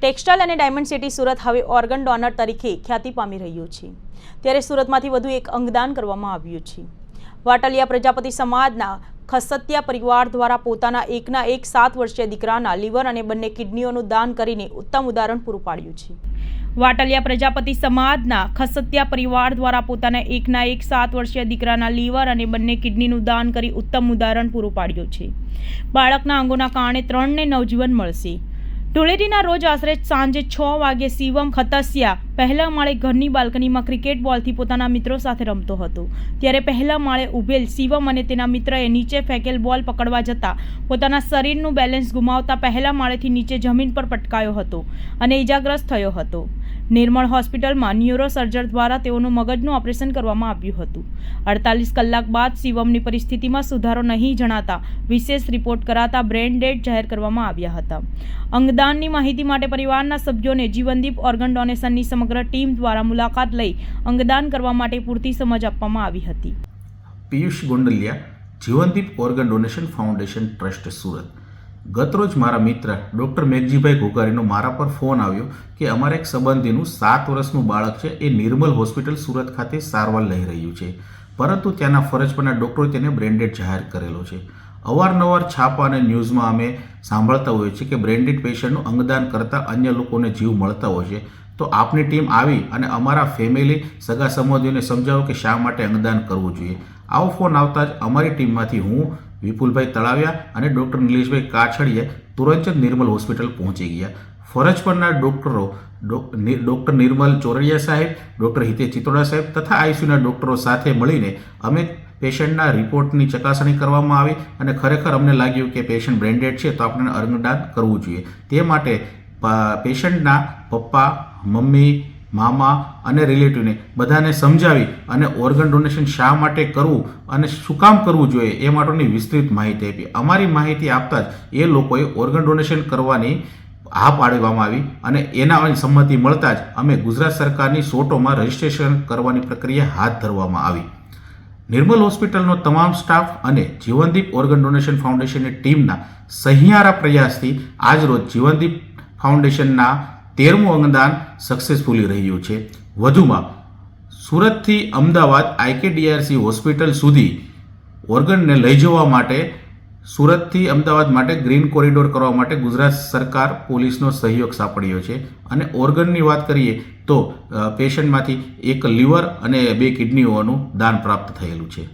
Textile અને diamond city Surat હવે organ donor તરીકે ખ્યાતિ પામી રહ્યું છે. ત્યારે સુરતમાંથી વધુ એક અંગદાન કરવામાં આવ્યું છે. વાટલિયા પ્રજાપતિ સમાજના ખસત્યા પરિવાર દ્વારા પોતાના એકના એક સાત વર્ષીય દીકરાના લીવર અને બંને કિડનીઓનું દાન કરીને ઉત્તમ ઉદાહરણ પૂરું પાડ્યું છે. વાટલિયા પ્રજાપતિ સમાજના ખસત્યા પરિવાર દ્વારા પોતાના એકના એક સાત વર્ષીય દીકરાના લીવર અને બંને કિડનીનું દાન કરી ઉત્તમ ઉદાહરણ પૂરું પાડ્યું છે. બાળકના અંગોના કારણે ત્રણને નવજીવન મળશે. ધૂળેટીના રોજ આશરે સાંજે છ વાગે શિવમ ખતસિયા પહેલા માળે ઘરની બાલ્કનીમાં ક્રિકેટ બોલથી પોતાના મિત્રો સાથે રમતો હતો. ત્યારે પહેલા માળે ઊભેલ શિવમ અને તેના મિત્રએ નીચે ફેંકેલ બોલ પકડવા જતાં પોતાના શરીરનું બેલેન્સ ગુમાવતા પહેલા માળેથી નીચે જમીન પર પટકાયો હતો અને ઇજાગ્રસ્ત થયો હતો. નિર્મળ હોસ્પિટલમાં ન્યુરો સર્જર દ્વારા તેઓનું મગજનું ઓપરેશન કરવામાં આવ્યું હતું. અડતાલીસ કલાક બાદ શિવમની પરિસ્થિતિમાં સુધારો નહીં જણાતા વિશેષ રિપોર્ટ કરાતા બ્રેન ડેડ જાહેર કરવામાં આવ્યા હતા. અંગદાનની માહિતી માટે પરિવારના સભ્યોને જીવનદીપ ઓર્ગન ડોનેશનની સમગ્ર ટીમ દ્વારા મુલાકાત લઈ અંગદાન કરવા માટે પૂરતી સમજ આપવામાં આવી હતી. Piyush Gondaliya, Jivandeep organ donation foundation trust, Surat. ગતરોજ મારા મિત્ર, ડૉક્ટર મેઘજીભાઈ ઘોઘારીનો મારા પર ફોન આવ્યો કે અમારા એક સંબંધીનું સાત વર્ષનું બાળક છે, એ નિર્મલ હોસ્પિટલ સુરત ખાતે સારવાર લઈ રહ્યું છે. પરંતુ ત્યાંના ફરજ પરના ડૉક્ટરો તેને બ્રેન્ડેડ જાહેર કરેલો છે. અવારનવાર છાપા અને ન્યૂઝમાં અમે સાંભળતા હોઈએ છીએ કે બ્રેન્ડેડ પેશન્ટનું અંગદાન કરતાં અન્ય લોકોને જીવ મળતા હોય છે. તો આપની ટીમ આવી અને અમારા ફેમિલી સગા સંબંધીઓને સમજાવો કે શા માટે અંગદાન કરવું જોઈએ. આવો ફોન આવતા જ અમારી ટીમમાંથી હું, વિપુલભાઈ તળાવ્યા અને ડૉક્ટર નિલેશભાઈ કાછડીએ તુરંત જ નિર્મલ હોસ્પિટલ પહોંચી ગયા. ફરજ પરના ડૉક્ટરો ડૉક્ટર નિર્મલ ચોરડિયા સાહેબ, ડૉક્ટર હિતેશ ચિત્રોડા સાહેબ તથા આઈસીયુના ડૉક્ટરો સાથે મળીને અમે પેશન્ટના રિપોર્ટની ચકાસણી કરવામાં આવી અને ખરેખર અમને લાગ્યું કે પેશન્ટ બ્રેન્ડેડ છે તો આપણે અંગદાન કરવું જોઈએ. તે માટે પેશન્ટના પપ્પા, મમ્મી, મામા અને રિલેટિવને બધાને સમજાવી અને ઓર્ગન ડોનેશન શા માટે કરવું અને શું કામ કરવું જોઈએ એ માટેની વિસ્તૃત માહિતી આપી. અમારી માહિતી આપતા જ એ લોકોએ ઓર્ગન ડોનેશન કરવાની હા પાડવામાં આવી અને એના સંમતિ મળતા જ અમે ગુજરાત સરકારની સોટોમાં રજીસ્ટ્રેશન કરવાની પ્રક્રિયા હાથ ધરવામાં આવી. નિર્મલ હોસ્પિટલનો તમામ સ્ટાફ અને જીવનદીપ ઓર્ગન ડોનેશન ફાઉન્ડેશનની ટીમના સહિયારા પ્રયાસથી આજરોજ જીવનદીપ ફાઉન્ડેશનના તેરમું અંગદાન સક્સેસફુલી રહ્યું છે. વધુમાં, સુરતથી અમદાવાદ આઈકેડીઆરસી હોસ્પિટલ સુધી ઓર્ગનને લઈ જવા માટે, સુરતથી અમદાવાદ માટે ગ્રીન કોરિડોર કરવા માટે ગુજરાત સરકાર પોલીસનો સહયોગ સાંપડ્યો છે. અને ઓર્ગનની વાત કરીએ તો પેશન્ટમાંથી એક લીવર અને બે કિડનીઓનું દાન પ્રાપ્ત થયેલું છે.